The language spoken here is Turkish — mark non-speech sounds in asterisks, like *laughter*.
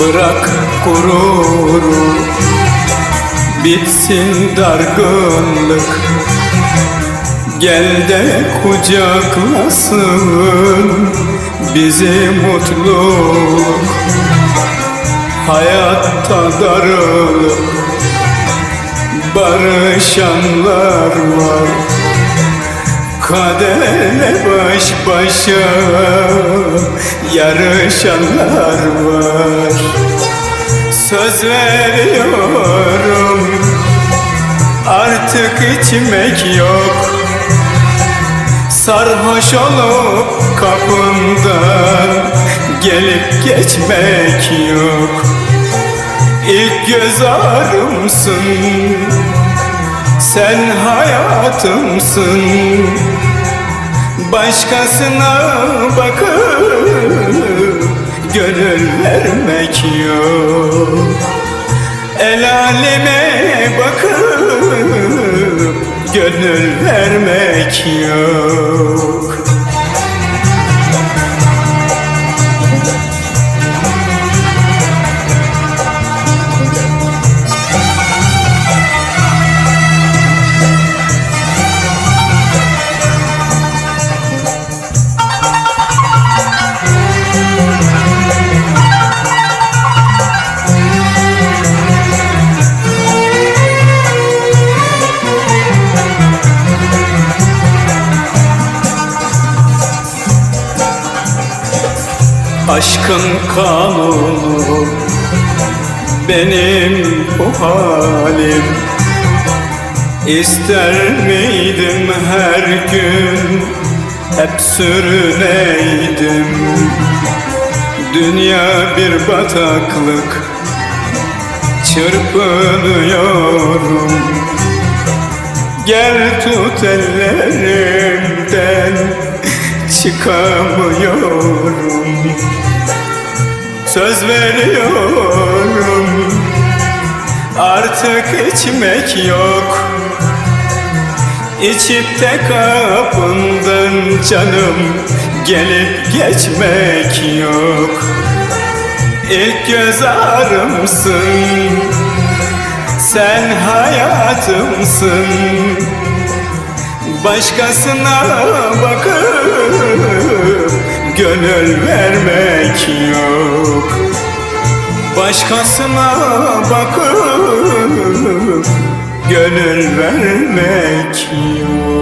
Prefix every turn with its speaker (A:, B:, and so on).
A: Bırak gururu. Bitsin dargınlık. Gel de kucaklasın bizi mutluluk. Hayatta darılıp barışanlar var. Kaderle baş başa yarışanlar var Söz veriyorum. Artık içmek yok. Sarhoş olup kapından gelip geçmek yok. İlk göz ağrımsın sen hayatımsın. Başkasına bakıp gönül vermek yok El aleme bakıp gönül vermek yok Aşkın kanunu. Benim bu halim. İster miydim her gün? Hep sürüneydim. Dünya bir bataklık. Çırpınıyorum. Gel tut ellerimden *laughs* çıkamıyorum Söz veriyorum artık içmek yok. İçip de kapından canım gelip geçmek yok. İlk göz ağrımsın sen hayatımsın. Başkasına bakıp gönül vermek yok. Başkasına bakıp gönül vermek yok